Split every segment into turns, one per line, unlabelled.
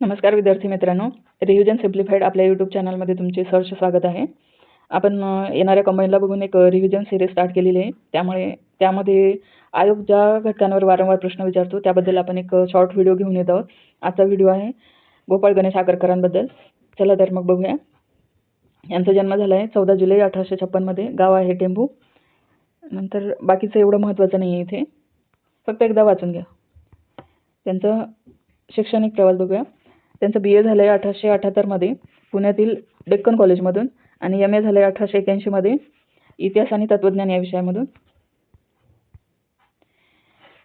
नमस्कार विद्यार्थी मित्रांनो. रिव्हिजन सिम्प्लिफाईड आपल्या यूट्यूब चॅनलमध्ये तुमचे सहर्ष स्वागत आहे. आपण येणाऱ्या कंबाईनला बघून एक रिव्हिजन सिरीज स्टार्ट केलेली आहे. त्यामुळे त्यामध्ये आयोग ज्या घटकांवर वारंवार प्रश्न विचारतो त्याबद्दल आपण एक शॉर्ट व्हिडिओ घेऊन येत आहोत. आजचा व्हिडिओ आहे गोपाळ गणेश आगरकरांबद्दल चला तर मग बघूया. यांचा जन्म झाला आहे चौदा जुलै अठराशे छप्पनमध्ये गाव आहे टेंभू. नंतर बाकीचं एवढं महत्त्वाचं नाही आहे इथे. फक्त एकदा वाचून घ्या. त्यांचं शैक्षणिक प्रवास बघूया. त्यांचं बी ए झालं आहे अठराशे अठ्ठ्याहत्तरमध्ये पुण्यातील डेक्कन कॉलेजमधून आणि एम ए झालं आहे अठराशे एक्याऐंशीमध्ये इतिहास आणि तत्त्वज्ञान या विषयामधून.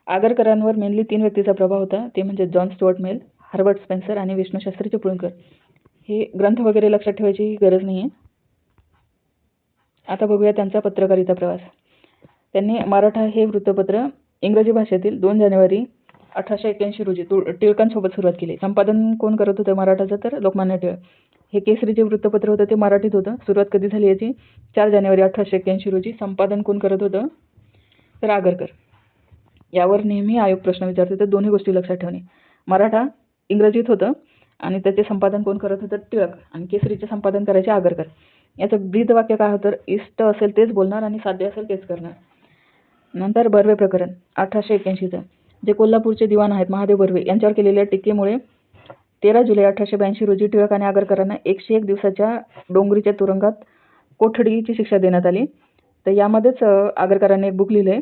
आगरकरांवर मेनली तीन व्यक्तीचा प्रभाव होता ते म्हणजे John Stuart Mill Herbert Spencer आणि विष्णूशास्त्री चिपळूणकर हे ग्रंथ वगैरे लक्षात ठेवायची गरज नाही आहे आता बघूया त्यांचा पत्रकारिता प्रवास. त्यांनी मराठा हे वृत्तपत्र इंग्रजी भाषेतील दोन जानेवारी अठराशे एक्याऐंशी रोजी तुळ टिळकांसोबत सुरुवात केली. संपादन कोण करत होतं मराठाचं? तर लोकमान्य टिळक. हे केसरी जे वृत्तपत्र होतं ते मराठीत होतं. सुरुवात कधी झाली याची? चार जानेवारी अठराशे एक्याऐंशी रोजी संपादन कोण करत होतं? तर आगरकर. यावर नेहमी आयोग प्रश्न विचारते तर दोन्ही गोष्टी लक्षात ठेवणे. मराठा इंग्रजीत होतं आणि त्याचे संपादन कोण करत होतं? टिळक. आणि केसरीचे संपादन करायचे आगरकर. याचं ब्रीद वाक्य काय होतं? इष्ट असेल तेच बोलणार आणि साध्य असेल तेच करणार. नंतर बर्वे प्रकरण अठराशे एक्याऐंशीचं जे कोल्हापूरचे दिवाण आहेत महादेव बर्वे यांच्यावर केलेल्या टीकेमुळे तेरा जुलै अठराशे ब्याऐंशी रोजी टिळक आणि आगरकरांना एकशे एक दिवसाच्या डोंगरीच्या तुरुंगात कोठडीची शिक्षा देण्यात आली. तर यामध्येच आगरकरांनी एक बुक लिहिलं आहे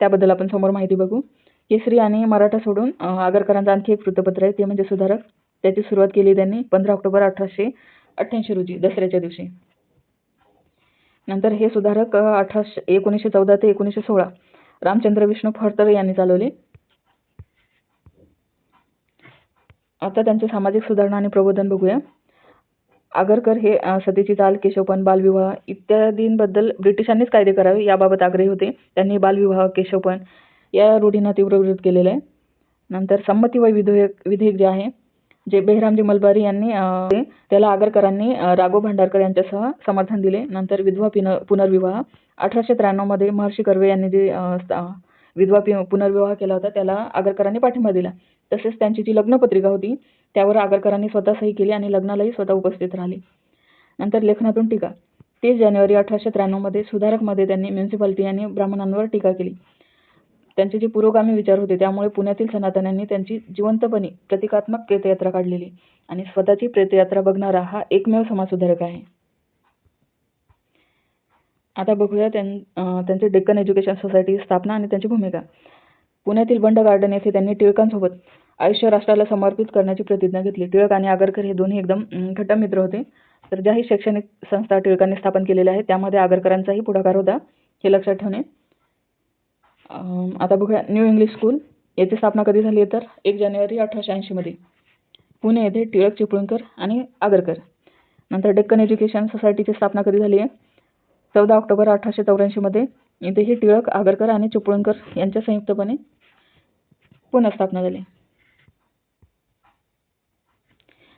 त्याबद्दल आपण समोर माहिती बघू. केसरी आणि मराठा सोडून आगरकरांचं आणखी एक वृत्तपत्र आहे. ते म्हणजे सुधारक. त्याची सुरुवात केली त्यांनी पंधरा ऑक्टोबर अठराशे अठ्ठ्याऐंशी रोजी दसऱ्याच्या दिवशी. नंतर हे सुधारक अठराशे एकोणीसशे चौदा ते एकोणीसशे सोळा रामचंद्र विष्णू फडतर यांनी चालवले. आता त्यांचे सामाजिक सुधारणा आणि प्रबोधन बघूया. आगरकर हे सतीची चाल केशवपण बालविवाह इत्यादींबद्दल ब्रिटिशांनीच कायदे करावे याबाबत आग्रही होते. त्यांनी बालविवाह केशवपण या रूढींना तीव्र विरोध केलेला आहे. नंतर संमती वय विधेयक विधेयक जे आहे जे बेहरामजी मलबारी यांनी त्याला आगरकरांनी राघव भांडारकर यांच्यासह समर्थन दिले. नंतर विधवा पिन पुनर्विवाह. अठराशे त्र्याण्णवमध्ये महर्षी कर्वे यांनी जे विधवा पुनर्विवाह केला होता त्याला आगरकरांनी पाठिंबा दिला. तसेच त्यांची जी लग्नपत्रिका होती त्यावर आगरकरांनी स्वतः सही केली आणि लग्नालाही स्वतः उपस्थित राहिले. नंतर लेखनातून टीका. तीस जानेवारी अठराशे त्र्याण्णवमध्ये सुधारकमध्ये त्यांनी म्युन्सिपाल्टी आणि ब्राह्मणांवर टीका केली. त्यांचे जे पुरोगामी विचार होते त्यामुळे पुण्यातील सनातन्यांनी त्यांची जिवंतपणे प्रतिकात्मक प्रेतयात्रा काढलेली. आणि स्वतःची प्रेतयात्रा बघणारा हा एकमेव समाजसुधारक आहे. आता बघूया त्यां त्यांचे डेक्कन एज्युकेशन सोसायटी स्थापना आणि त्यांची भूमिका. पुण्यातील बंड गार्डन येथे त्यांनी टिळकांसोबत आयुष्य राष्ट्राला समर्पित करण्याची प्रतिज्ञा घेतली. टिळक आणि आगरकर हे दोन्ही एकदम घट्ट मित्र होते. तर ज्याही शैक्षणिक संस्था टिळकांनी स्थापन केलेल्या आहेत त्यामध्ये आगरकरांचाही पुढाकार होता हे लक्षात ठेवणे. आता बघूया न्यू इंग्लिश स्कूल याची स्थापना कधी झाली आहे तर? एक जानेवारी अठराशे ऐंशीमध्ये पुणे येथे टिळक चिपळूणकर आणि आगरकर. नंतर डेक्कन एज्युकेशन सोसायटीची स्थापना कधी झाली आहे? चौदा ऑक्टोबर अठराशे चौऱ्याऐंशीमध्ये इथेही टिळक आगरकर आणि चिपळूणकर यांच्या संयुक्तपणे पुनर्स्थापना स्थापना झाली.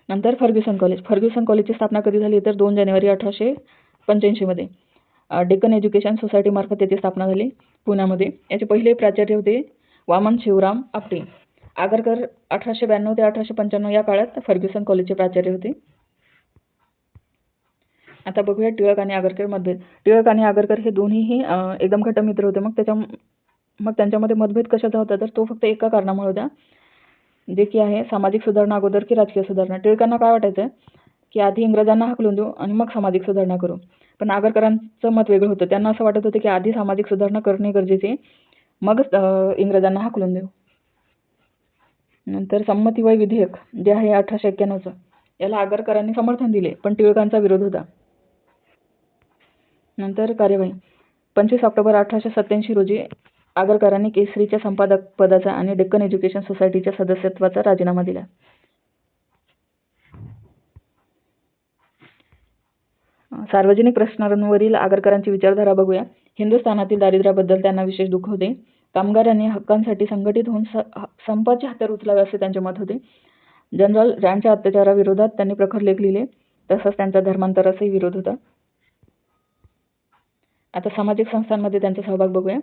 नंतर फर्ग्युसन कॉलेज. फर्ग्युसन कॉलेजची स्थापना कधी झाली? तर दोन जानेवारी अठराशे पंच्याऐंशीमध्ये डेक्कन एज्युकेशन सोसायटीमार्फत त्याची स्थापना झाली पुण्यामध्ये. याचे पहिले प्राचार्य होते वामन शिवराम आपटे. आगरकर अठराशे ब्याण्णव ते अठराशे पंच्याण्णव या काळात फर्ग्युसन कॉलेजचे प्राचार्य होते. आता बघूया टिळक आणि आगरकर टिळक आणि आगरकर हे दोन्हीही एकदम घट्ट मित्र होते. मग त्याच्या मग त्यांच्यामध्ये मतभेद कशाचा होता? तर तो फक्त एका कारणामुळे होता जे की आहे सामाजिक सुधारणा अगोदर की राजकीय सुधारणा. टिळकांना काय वाटायचं? की आधी इंग्रजांना हाकलून देऊ आणि मग सामाजिक सुधारणा करू. पण आगरकरांचं मत वेगळं होतं. त्यांना असं वाटत होतं की आधी सामाजिक सुधारणा करणे गरजेचे मगच इंग्रजांना हाकलून देऊ. नंतर संमती वय विधेयक जे आहे अठराशे एक्क्याण्णवचं. याला आगरकरांनी समर्थन दिले पण टिळकांचा विरोध होता. नंतर कार्यवाही. पंचवीस ऑक्टोबर अठराशे सत्याऐंशी रोजी आगरकरांनी केसरीच्या संपादक पदाचा आणि डेक्कन एज्युकेशन सोसायटीच्या सदस्यत्वाचा राजीनामा दिला. सार्वजनिक प्रश्नांवरील आगरकरांची विचारधारा बघूया. हिंदुस्थानातील दारिद्र्याबद्दल त्यांना विशेष दुःख होते. कामगारांनी हक्कांसाठी संघटित होऊन संपाचे हत्यार उचलावे असे त्यांचे मत होते. जनरल रँडच्या अत्याचाराविरोधात त्यांनी प्रखर लेख लिहिले तसंच त्यांचा धर्मांतराचाही विरोध होता. आता सामाजिक संस्थांमध्ये त्यांचा सहभाग बघूया.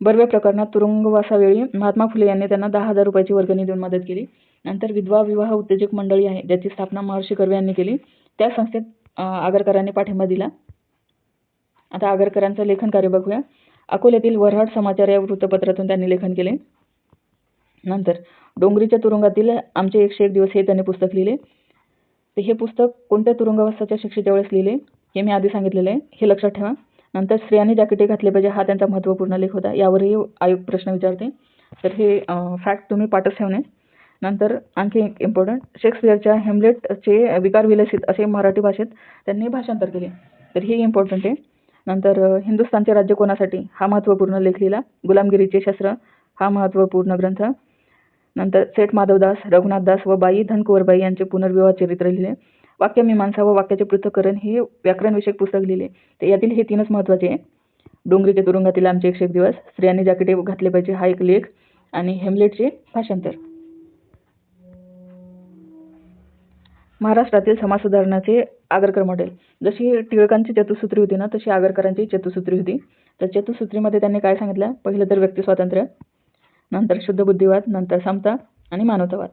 बर्वे प्रकरणात तुरुंगवासावेळी महात्मा फुले यांनी त्यांना दहा हजार रुपयाची वर्गणी देऊन मदत केली. नंतर विधवा विवाह उत्तेजक मंडळी आहे ज्याची स्थापना महर्षी कर्वे यांनी केली. त्या संस्थेत आगरकरांनी पाठिंबा दिला. आता आगरकरांचं लेखन कार्य बघूया. अकोल्यातील वऱ्हाड समाचार या वृत्तपत्रातून त्यांनी लेखन केले. नंतर डोंगरीच्या तुरुंगातील आमचे एकशे एक दिवस हे त्यांनी पुस्तक लिहिले. तर हे पुस्तक कोणत्या तुरुंगवासाच्या शिक्षेच्या वेळेस लिहिले हे मी आधी सांगितलेलं आहे. हे लक्षात ठेवा. नंतर स्त्रियांनी जॅकेटे घातले पाहिजे. हा त्यांचा महत्त्वपूर्ण लेख होता. यावरही आयोग प्रश्न विचारते. तर हे फॅक्ट तुम्ही पाठच ठेवणे. नंतर आणखी एक इम्पॉर्टंट शेक्सपियरच्या हेमलेटचे विकार विलसित असे मराठी भाषेत त्यांनी भाषांतर केले. तर हे इम्पॉर्टंट आहे. नंतर हिंदुस्थानचे राज्य कोणासाठी? हा महत्त्वपूर्ण लेख लिहिला. गुलामगिरीचे शस्त्र हा महत्त्वपूर्ण ग्रंथ. नंतर सेठ माधवदास रघुनाथदास व बाई धनकुवरबाई यांचे पुनर्विवाह चरित्र लिहिले. वाक्यमीमांसा व वाक्याचे पृथक्करण हे व्याकरणविषयक पुस्तक लिहिले. तर यातील हे तीनच महत्त्वाचे आहे. डोंगरीच्या तुरुंगातील आमचे एकशे एक दिवस स्त्रियांनी जॅकेटे घातले पाहिजे हा एक लेख आणि हेमलेटचे भाषांतर. महाराष्ट्रातील समाज सुधारणाचे आगरकर मॉडेल जशी टिळकांची चतुसूत्री होती ना तशी आगरकरांची चतुसूत्री होती. तर चतुसूत्रीमध्ये त्यांनी काय सांगितलं? पहिलं तर व्यक्ती स्वातंत्र्य नंतर शुद्ध बुद्धिवाद नंतर समता आणि मानवतावाद.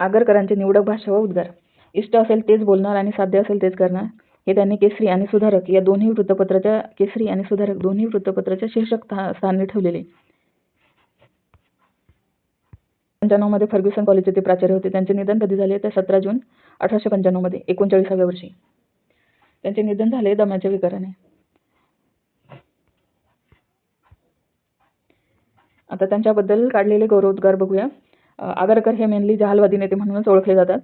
आगरकरांचे निवडक भाषा व उद्गार. इष्ट असेल तेच बोलणार आणि साध्य असेल तेच करणार हे त्यांनी केसरी आणि सुधारक या दोन्ही वृत्तपत्राच्या केसरी आणि सुधारक दोन्ही वृत्तपत्राच्या शीर्षक स्थानी ठेवलेले. पंच्याण्णवमध्ये फर्ग्युसन कॉलेजचे ते प्राचार्य होते. त्यांचे निधन कधी झाले? तर सतरा जून अठराशे पंच्याण्णवमध्ये एकोणचाळीसाव्या वर्षी. त्यांचे निधन झाले दम्याच्या विकाराने. आता त्यांच्याबद्दल काढलेले गौरवोद्गार बघूया. आगरकर हे मेनली जहालवादी नेते म्हणूनच ओळखले जातात.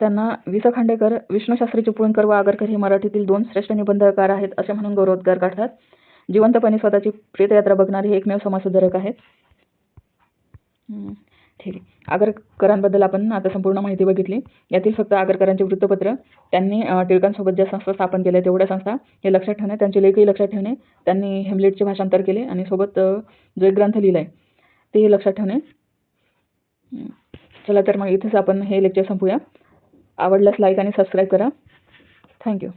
त्यांना वि स खांडेकर विष्णूशास्त्री चिपळूणकर व आगरकर हे मराठीतील दोन श्रेष्ठ निबंधकार आहेत असे म्हणून गौरवोद्गार काढतात. जिवंतपणे स्वतःची प्रेतयात्रा बघणारे हे एकमेव समाजसुधारक आहेत. ठीक आहे. आगरकरांबद्दल आपण आता संपूर्ण माहिती बघितली. यातील फक्त आगरकरांचे वृत्तपत्र त्यांनी टिळकांसोबत ज्या संस्था स्थापन केल्या तेवढ्या संस्था हे लक्षात ठेवणे त्यांचे लेखही लक्षात ठेवणे त्यांनी हेमलेटचे भाषांतर केले आणि सोबत जो एक ग्रंथ लिहिला आहे तेही लक्षात ठेवणे. चला तर मग इथेच आपण हे लेक्चर संपूया. आवडल्यास लाईक आणि सबस्क्राईब करा. थँक्यू